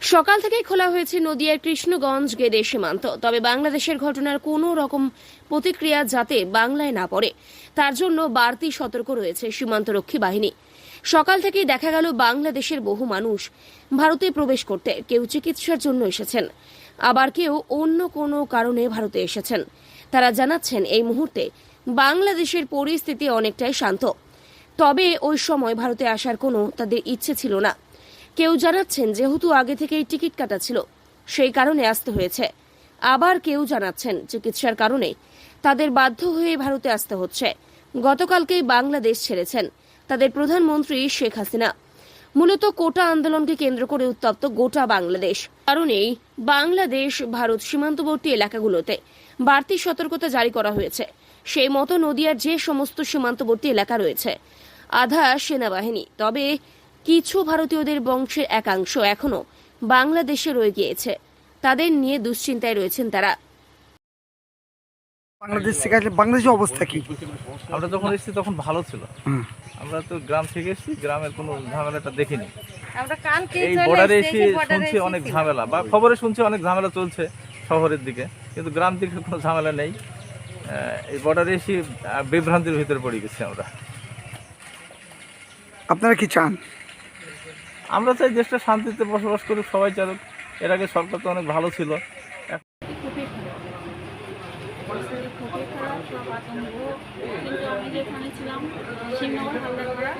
সকাল থেকেই খোলা হয়েছে নদিয়ার কৃষ্ণগঞ্জ গেদে সীমান্ত। তবে বাংলাদেশের ঘটনার কোনো রকম প্রতিক্রিয়া যাতে বাংলায় না পড়ে, তার জন্য বাড়তি সতর্ক রয়েছে সীমান্তরক্ষী বাহিনী। সকাল থেকেই দেখা গেল বাংলাদেশের বহু মানুষ ভারতে প্রবেশ করতে কেউ চিকিৎসার জন্য এসেছেন। আবার কেউ অন্য কোনো কারণে ভারতে এসেছেন। তারা জানাচ্ছেন, এই মুহূর্তে বাংলাদেশের পরিস্থিতি অনেকটাই শান্ত। তবে ওই সময় ভারতে আসার কোনো তাদের ইচ্ছে ছিল না। কেউ জানাচ্ছেন যেহেতু আগে থেকেই টিকিট কাটা ছিল, সেই কারণে আসতে হয়েছে। আবার কেউ জানাচ্ছেন চিকিৎসার কারণে তাদের বাধ্য হয়ে ভারতে আসতে হচ্ছে। গতকালকেই বাংলাদেশ ছেড়েছেন তাদের প্রধানমন্ত্রী শেখ হাসিনা। মূলত কোটা আন্দোলনকে কেন্দ্র করে উত্তপ্ত গোটা বাংলাদেশ। কারণেই বাংলাদেশ, ভারত সীমান্তবর্তী এলাকাগুলোতে বাড়তি সতর্কতা জারি করা হয়েছে। সেই মতো নদিয়ার যে সমস্ত সীমান্তবর্তী এলাকা রয়েছে, আধা সেনাবাহিনী। তবে কিছু ভারতীয়দের বংশের একাংশ এখনও বাংলাদেশে রয়ে গিয়েছে। তাদের নিয়ে দুশ্চিন্তায় রয়েছেন তারা। বাংলাদেশ থেকে আসলে বাংলাদেশের অবস্থা কি? আমরা যখন এসেছি তখন ভালো ছিল। আমরা তো গ্রাম থেকে এসেছি গ্রামের কোনো ঝামেলাটা দেখিনি। এই বর্ডারে এসে শুনছি অনেক ঝামেলা বা খবরে শুনছি অনেক ঝামেলা চলছে শহরের দিকে কিন্তু গ্রাম দিকে কোনো ঝামেলা নেই। আহ, এই বর্ডারে এসে আহ, বিভ্রান্তির ভিতরে পড়ে গেছি আমরা। আপনারা কি চান? আমরা চাই দেশটা শান্তিতে বসবাস করুক সবাই চালুক। এর আগে সরকার তো অনেক ভালো ছিল। খুবই খারাপ সব আতঙ্ক কিন্তু আমি যেখানে ছিলাম শিবনগর হালদারপাড়া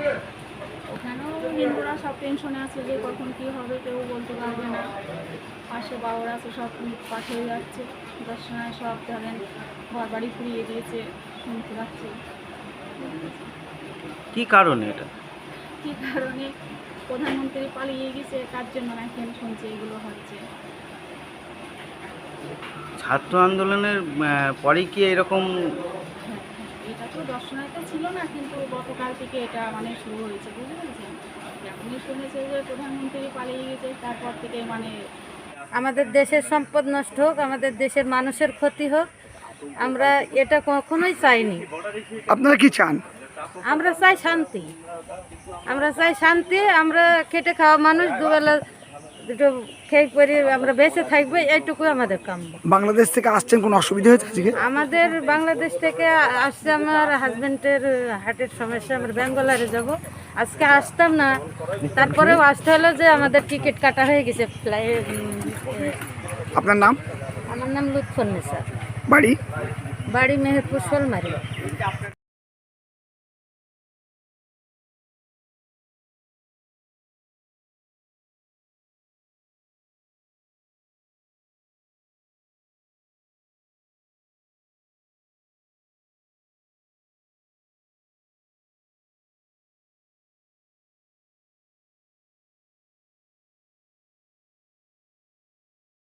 ওখানেও হিন্দুরা সব টেনশনে আছে যে কখন কী হবে কেউ বলতে পারবে না। পাশে বাবুরা আছে সব পাশে যাচ্ছে দর্শনায় সব ধরেন ঘর বাড়ি ফুরিয়ে দিয়েছে শুনতে পাচ্ছি কি কারণে এটা? কী কারণে প্রধানমন্ত্রী পালিয়ে গেছে কার জন্য নাকি আমি শুনছি এগুলো হচ্ছে? ছাত্র আন্দোলনের পরে কি এরকম এটা তো দর্শনার্থী ছিল না কিন্তু গতকাল থেকে এটা মানে শুরু হয়েছে বুঝতে পেরেছেন? যখনই শুনেছে যে প্রধানমন্ত্রী পালিয়ে গেছে তারপর থেকে মানে আমাদের দেশের সম্পদ নষ্ট হোক আমাদের দেশের মানুষের ক্ষতি হোক আমরা এটা কখনোই চাইনি। আপনারা কি চান? আমরা চাই শান্তি। আমরা চাই শান্তি আমরা খেটে খাওয়া মানুষ দুবেলা দুটো খেয়ে পরে আমরা বেঁচে থাকব এইটুকুই আমাদের কাম বাংলাদেশ থেকে আসছেন কোনো অসুবিধা হয়েছে আজকে? আমাদের বাংলাদেশ থেকে আসছে আমার হাজব্যান্ডের হার্টের সমস্যা আমরা ব্যাঙ্গালোরে যাব। আজকে আসতাম না তারপরেও আসতে হলো যে আমাদের টিকিট কাটা হয়ে গেছে আপনার নাম? আমার নাম লুৎফন্নেসা বাড়ি? বাড়ি মেহেরপুর শোলমারি।